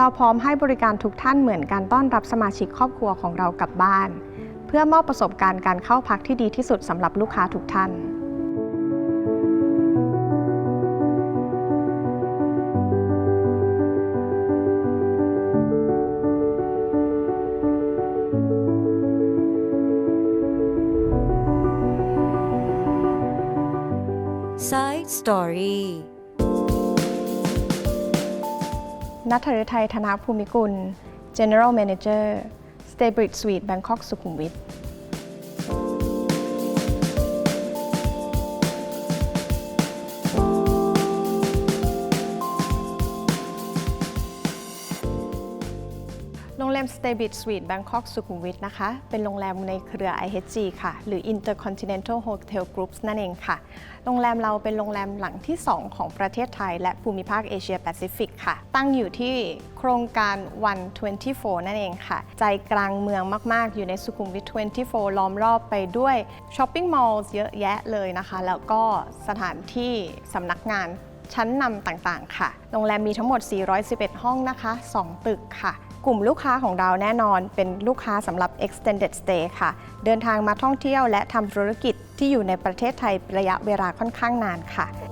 เราพร้อมให้บริการทุกท่านเหมือนการต้อนรับสมาชิกครอบครัวของเรากลับบ้าน เพื่อมอบประสบการณ์การเข้าพักที่ดีที่สุดสำหรับลูกค้าทุกท่าน Side Story นัทฤทัยธนาภูมิกุล General Manager Staybridge Suite Bangkok สุขุมวิท แรม Staybridge Suite Bangkok สุขุมวิทนะคะ เป็นโรงแรมในเครือ IHG ค่ะ หรือ Intercontinental Hotel Groups นั่นเองค่ะ โรงแรมเราเป็นโรงแรมหลังที่ 2 ของประเทศไทย และภูมิภาคเอเชียแปซิฟิกค่ะ ตั้งอยู่ที่โครงการ 124 นั่นเองค่ะ ใจกลางเมืองมาก ๆ อยู่ในสุขุมวิท 24 ล้อมรอบไปด้วยช้อปปิ้งมอลล์เยอะแยะเลยนะคะ แล้วก็สถานที่สำนักงานชั้นนำต่าง ๆ ค่ะ โรงแรมมีทั้งหมด 411 ห้องนะคะ 2 ตึกค่ะ กลุ่มลูกค้าของเราแน่นอนเป็นลูกค้าสำหรับ extended stay ค่ะ เดินทางมาท่องเที่ยวและทำธุรกิจที่อยู่ในประเทศไทยระยะเวลาค่อนข้างนานค่ะ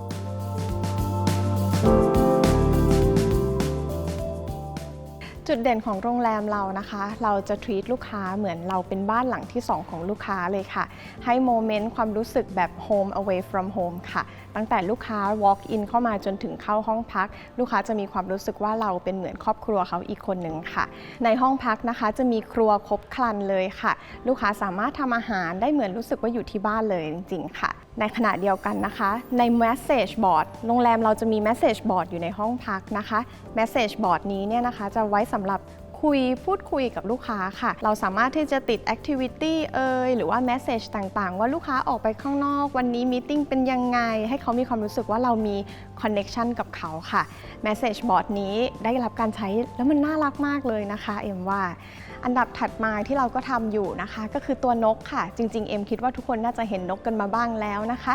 จุดเด่นของโรงแรมเรานะคะ เราจะ treat ลูกค้าเหมือนเราเป็นบ้านหลังที่ 2 ของลูกค้าเลยค่ะ ให้โมเมนต์ความรู้สึกแบบ home away from home ค่ะ ตั้งแต่ลูกค้า walk in เข้ามาจนถึงเข้าห้องพัก ลูกค้าจะมีความรู้สึกว่าเราเป็นเหมือนครอบครัวเขาอีกคนหนึ่งค่ะ ในห้องพักนะคะจะมีครัวครบครันเลยค่ะ ลูกค้าสามารถทำอาหารได้เหมือนรู้สึกว่าอยู่ที่บ้านเลยจริง ๆ ค่ะ ในขณะเดียวกันนะคะ ใน message board โรงแรมเราจะมี message board อยู่ในห้องพักนะคะ message board นี้เนี่ยนะคะจะไว้สำหรับคุยพูดคุยกับลูกค้าค่ะ เราสามารถที่จะติด activity เอยหรือว่า message ต่างๆ ว่าลูกค้าออกไปข้างนอก วันนี้มีติ้งเป็นยังไง ให้เขามีความรู้สึกว่าเรามี connection กับเขาค่ะ message board นี้ได้รับการใช้แล้วมันน่ารักมากเลยนะคะ เอ็มว่า อันดับถัดมาที่เราก็ทำอยู่นะคะ ก็คือตัวนกค่ะ จริงๆ เอ็มคิดว่าทุกคนน่าจะเห็นนกกันมาบ้างแล้วนะคะ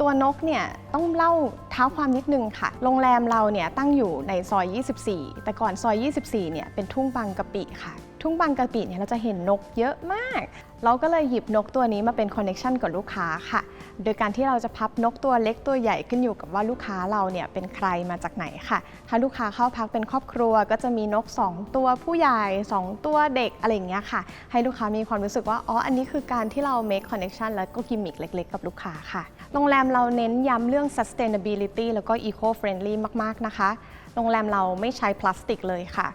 ตัวนกเนี่ยต้องเล่าเท้าความนิดนึงค่ะ โรงแรมเราเนี่ยตั้งอยู่ในซอย 24 แต่ก่อนซอย 24 เนี่ยเป็นทุ่งบางกะปิค่ะ ทุ่งบางกะปิเนี่ยเราจะเห็นนกเยอะมาก เราก็เลยหยิบนกตัวนี้มาเป็นคอนเน็ชันกับลูกค้าค่ะ โดยการที่เราจะพับนกตัวเล็กตัวใหญ่ขึ้นอยู่กับว่าลูกค้าเราเนี่ยเป็นใครมาจากไหนค่ะ ถ้าลูกค้าเข้าพักเป็นครอบครัว ก็จะมีนก 2 ตัวผู้ใหญ่ 2 ตัวเด็กอะไรอย่างเงี้ยค่ะ ให้ลูกค้ามีความรู้สึกว่าอ๋ออันนี้คือการที่เรา make connection แล้วก็กิมมิคเล็ก ๆ กับลูกค้าค่ะโรงแรมเราเน้นย้ำเรื่อง sustainability แล้วก็ eco friendly มาก ๆ นะคะ โรงแรมเราไม่ใช้พลาสติกเลยค่ะ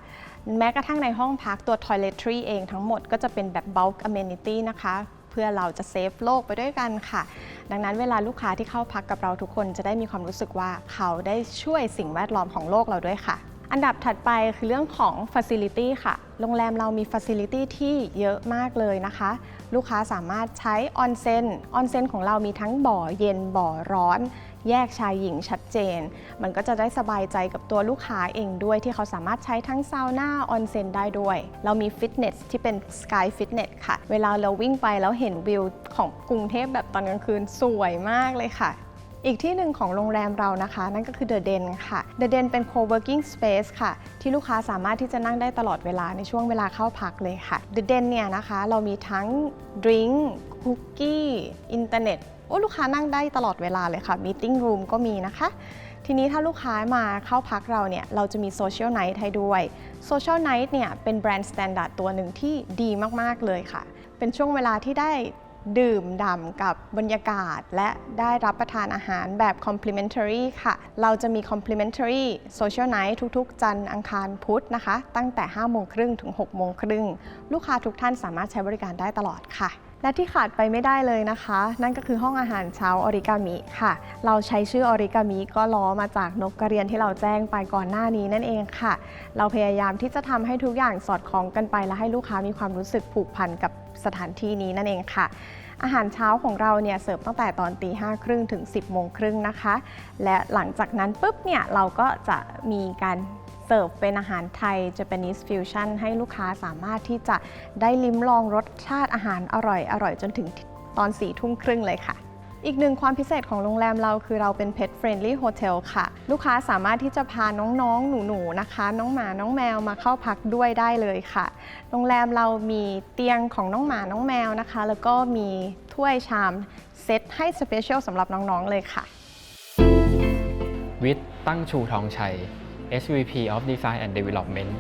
แม้กระทั่งในห้องพักตัว toiletry เองทั้งหมดก็จะเป็นแบบ bulk amenity นะคะ เพื่อเราจะเซฟโลกไปด้วยกันค่ะ ดังนั้นเวลาลูกค้าที่เข้าพักกับเราทุกคนจะได้มีความรู้สึกว่าเขาได้ช่วยสิ่งแวดล้อมของโลกเราด้วยค่ะอันดับถัดไปคือเรื่องของ Facility ค่ะ โรงแรมเรามี Facility ที่เยอะมากเลยนะคะ ลูกค้าสามารถใช้ออนเซนออนเซนของเรามีทั้งบ่อเย็นบ่อร้อน แยกชายหญิงชัดเจน มันก็จะได้สบายใจกับตัวลูกค้าเองด้วยที่เขาสามารถใช้ทั้งซาวน่าออนเซนได้ด้วย เรามีฟิตเนสที่เป็น Sky Fitness ค่ะ เวลาเราวิ่งไปแล้วเห็นวิวของกรุงเทพแบบตอนกลางคืนสวยมากเลยค่ะอีกที่หนึ่งของโรงแรมเรานะคะ นั่นก็คือ The Den ค่ะ The Den เป็น co-working space ค่ะ ที่ลูกค้าสามารถที่จะนั่งได้ตลอดเวลาในช่วงเวลาเข้าพักเลยค่ะ The Den เนี่ยนะคะ เรามีทั้งดริงก์คุกกี้ อินเทอร์เน็ต ลูกค้านั่งได้ตลอดเวลาเลยค่ะ Meeting Room ก็มีนะคะ ทีนี้ถ้าลูกค้ามาเข้าพักเราเนี่ยเราจะมี Social Night ให้ด้วย Social Night เนี่ยเป็นแบรนด์ Standard ตัวหนึ่งที่ดีมากๆเลยค่ะ เป็นช่วงเวลาที่ได้ดื่มด่ำกับบรรยากาศ และได้รับประทานอาหารแบบ complimentary ค่ะ เราจะมี complimentary social night ทุกๆ จันทร์อังคารพุธนะคะ ตั้งแต่ 5 โมงครึ่งถึง 6 โมงครึ่ง ลูกค้าทุกท่านสามารถใช้บริการได้ตลอดค่ะ และที่ขาดไปไม่ได้เลยนะคะ นั่นก็คือห้องอาหารเช้าออริกามิค่ะ เราใช้ชื่อออริกามิก็ล้อมาจากนกกระเรียนที่เราแจ้งไปก่อนหน้านี้นั่นเองค่ะ เราพยายามที่จะทำให้ทุกอย่างสอดคล้องกันไป และให้ลูกค้ามีความรู้สึกผูกพันกับสถานที่นี้นั่นเองค่ะอาหารเช้าของเราเนี่ยเสิร์ฟตั้งแต่ตอนตีห้าครึ่งถึง 10โมงครึ่งนะคะ และหลังจากนั้นปุ๊บเนี่ยเราก็จะมีการ สิร์ฟเป็นอาหารไทย Japanese fusion ให้ลูกค้าสามารถที่จะได้ลิ้มลองรสชาติอาหารอร่อยอร่อยจนถึงตอน4ทุ่มครึ่งเลยค่ะ อีกหนึ่งความพิเศษของโรงแรมเราคือเราเป็น Pet Friendly Hotel ค่ะ ลูกค้าสามารถที่จะพาน้องๆ หนูๆ นะคะ น้องหมา น้องแมวมาเข้าพักด้วยได้เลยค่ะ โรงแรมเรามีเตียงของน้องหมา น้องแมวนะคะ แล้วก็มีถ้วยชามเซตให้สเปเชียลสำหรับน้องๆ เลยค่ะ วิทย์ตั้งชูทองชัย SVP of Design and Development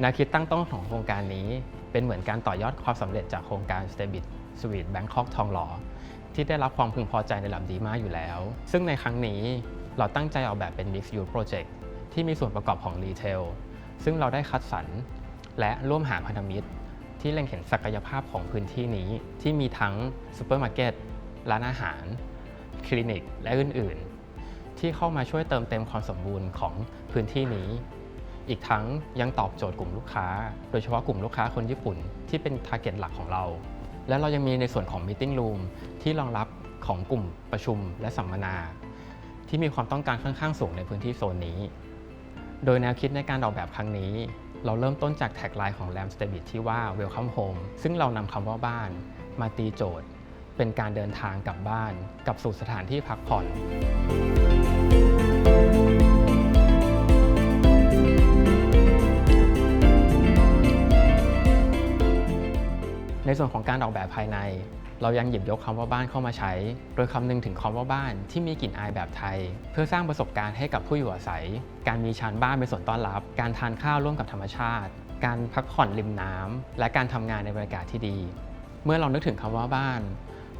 แนวคิดตั้งต้นของโครงการนี้เป็นเหมือนการต่อยอดความสำเร็จจากโครงการ s t a b i t Suite Bangkok ทองหล่อที่ได้รับความพึงพอใจในระดับดีมากอยู่แล้ว ซึ่งในครั้งนี้เราตั้งใจออกแบบเป็น Mixed Use Project ที่มีส่วนประกอบของรีเทลซึ่งเราได้คัดสรร และร่วมหาพันธมิตร ที่เล็งเห็นศักยภาพของพื้นที่นี้ ที่มีทั้งซูเปอร์มาร์เก็ตร้านอาหาร คลินิก และอื่น ๆ ที่เข้ามาช่วยเติมเต็มความสมบูรณ์ของพื้นที่นี้ อีกทั้งยังตอบโจทย์กลุ่มลูกค้า โดยเฉพาะกลุ่มลูกค้าคนญี่ปุ่นที่เป็นทาร์เก็ตหลักของเรา และเรายังมีในส่วนของ Meeting Room ที่รองรับของกลุ่มประชุมและสัมมนา ที่มีความต้องการค่อนข้างสูงในพื้นที่โซนนี้ โดยแนวคิดในการออกแบบครั้งนี้ เราเริ่มต้นจากแท็กไลน์ของ Lam s t a b i t ที่ว่า Welcome Home ซึ่งเรานำคำว่าบ้านมาตีโจทย์ เป็นการเดินทางกลับบ้าน กลับสู่สถานที่พักผ่อน ในส่วนของการออกแบบภายใน เรายังหยิบยกคำว่าบ้านเข้ามาใช้ โดยคำนึงถึงคำว่าบ้านที่มีกลิ่นอายแบบไทย เพื่อสร้างประสบการณ์ให้กับผู้อยู่อาศัย การมีชานบ้านเป็นส่วนต้อนรับ การทานข้าวร่วมกับธรรมชาติ การพักผ่อนริมน้ำและการทำงานในบรรยากาศที่ดี เมื่อเรานึกถึงคำว่าบ้าน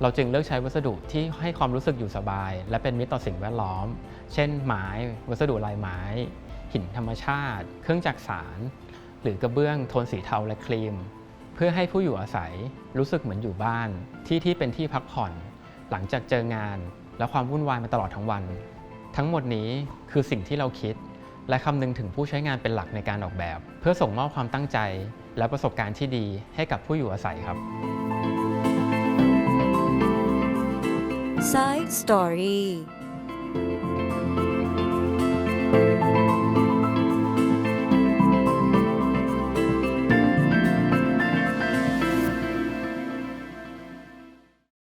เราจึงเลือกใช้วัสดุที่ให้ความรู้สึกอยู่สบาย และเป็นมิตรต่อสิ่งแวดล้อม เช่น ไม้ วัสดุลายไม้ หินธรรมชาติ เครื่องจักสาร หรือกระเบื้องโทนสีเทาและครีม เพื่อให้ผู้อยู่อาศัยรู้สึกเหมือนอยู่บ้าน ที่ที่เป็นที่พักผ่อน หลังจากเจองาน และความวุ่นวายมาตลอดทั้งวัน ทั้งหมดนี้คือสิ่งที่เราคิด และคำนึงถึงผู้ใช้งานเป็นหลักในการออกแบบ เพื่อส่งมอบความตั้งใจ และประสบการณ์ที่ดีให้กับผู้อยู่อาศัยครับ Side Story